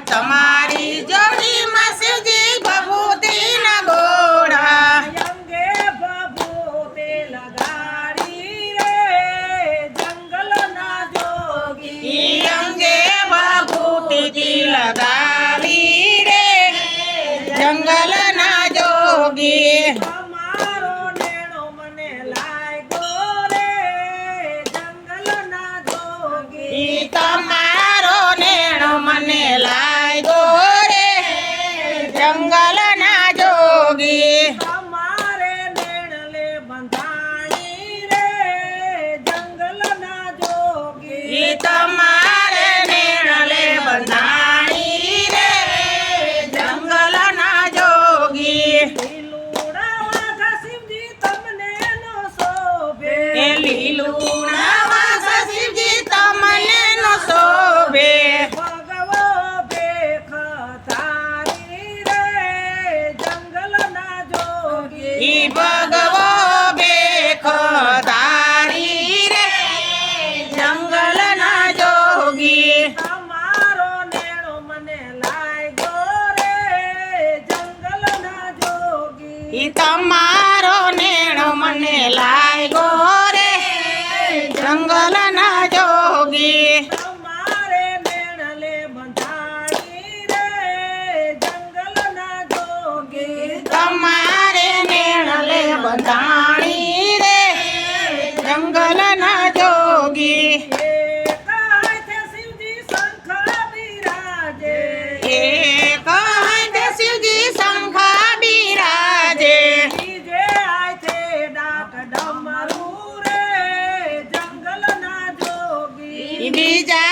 તમારી જોડી માં શિવજી ભભૂતિ ના ગોળા ભભૂતે લગાડી રે જંગલ જોગી. અંગે ભભૂતિ લગાડી રે જંગલ જોગી. લીલું નાવાસ શિવજી તમને નો શોભે ભગવો ભેખ તારી રે જંગલના જોગી ઈ ભગવો બેખ તારી રે જંગલના જોગી તમારો નેણો મને લાગ્યો રે જંગલના જોગી ઈ તમારો નેણો મને લાગ્યો ડાક રે જંગલ ના જોગી બીજા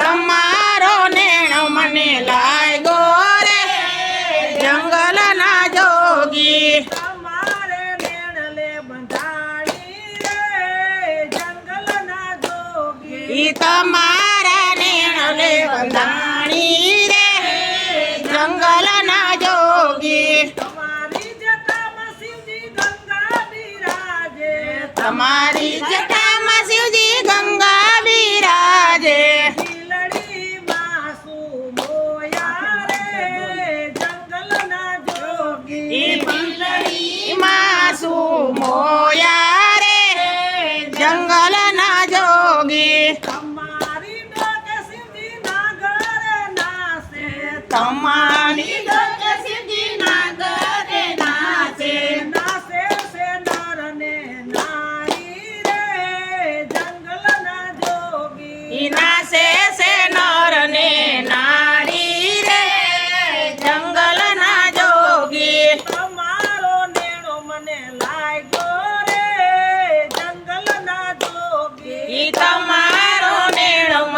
તમારો નેણો મને લાગ્યો રે. જંગલના જોગી. તમારે નેણલે બંધાણી રે. જંગલના જોગી. તમારા નેણ લે બંધાણી રે. જંગલના જોગી. તમારી જટામાં તમારી ડોકે શિવજી નાગર નાસે તમારી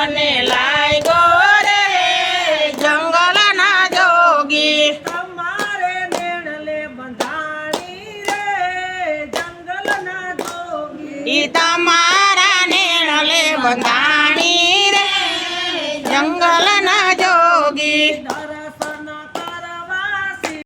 મને લાગ્યો રે જંગલના જોગી. તમારે નેણલે બંધાણી રે જંગલના જોગી. ઈ તમારા નેણલે બંધાણી રે જંગલ